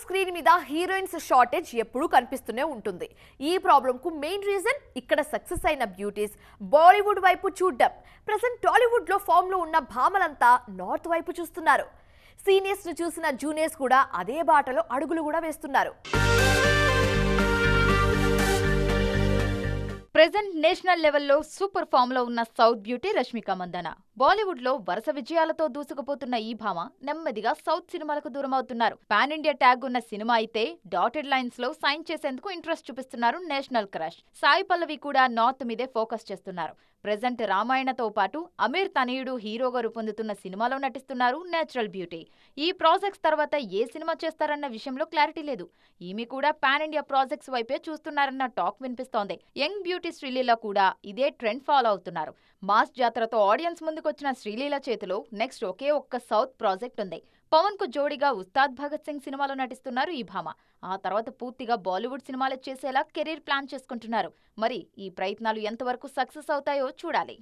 Screen మీద heroines shortage ఎప్పుడూ కనిపిస్తూనే ఉంటుంది. ఈ ప్రాబ్లంకు మెయిన్ రీజన్ ఇక్కడ సక్సెస్ అయిన బ్యూటీస్. బాలీవుడ్ వైపు చూడ్డం. ప్రజెంట్ టాలీవుడ్లో ఫామ్లో ఉన్న భామలంతా నార్త్ వైపు చూస్తున్నారు. సీనియర్స్ను చూసిన జూనియర్స్ కూడా అదే బాటలో అడుగులు కూడా వేస్తున్నారు. ప్రెజెంట్ నేషనల్ లెవెల్లో సూపర్ ఫామ్లో ఉన్న సౌత్ బ్యూటీ రష్మిక మందన. బాలీవుడ్లో వరుస విజయాలతో దూసుకుపోతున్న ఈ భామ నెమ్మదిగా సౌత్ సినిమాలకు దూరం అవుతున్నారు పాన్ ఇండియా ట్యాగ్ ఉన్న సినిమా అయితే డాటెడ్ లైన్స్లో సైన్ చేసేందుకు ఇంట్రెస్ట్ చూపిస్తున్నారు నేషనల్ క్రష్. సాయి పల్లవి కూడా నార్త్ మీదే ఫోకస్ చేస్తున్నారు. ప్రజెంట్ రామాయణతో పాటు అమీర్ తనయుడు హీరోగా రూపొందుతున్న సినిమాలో నటిస్తున్నారు నేచురల్ బ్యూటీ. ఈ ప్రాజెక్ట్స్ తర్వాత ఏ సినిమా చేస్తారన్న విషయంలో క్లారిటీ లేదు. ఈమె కూడా పాన్ ఇండియా ప్రాజెక్ట్స్ వైపే చూస్తున్నారన్న టాక్ వినిపిస్తోంది. యంగ్ బ్యూటీ శ్రీలీల కూడా ఇదే ట్రెండ్ ఫాలో అవుతున్నారు. మాస్ జాతరతో ఆడియన్స్ వచ్చిన శ్రీలీల చేతిలో నెక్స్ట్ ఒకే ఒక్క సౌత్ ప్రాజెక్ట్ ఉంది. పవన్కు జోడిగా ఉస్తాద్ భగత్ సింగ్ సినిమాలో నటిస్తున్నారు ఈ భామ. ఆ తర్వాత పూర్తిగా బాలీవుడ్ సినిమాలు చేసేలా కెరీర్ ప్లాన్ చేసుకుంటున్నారు. మరి ఈ ప్రయత్నాలు ఎంతవరకు సక్సెస్ అవుతాయో చూడాలి.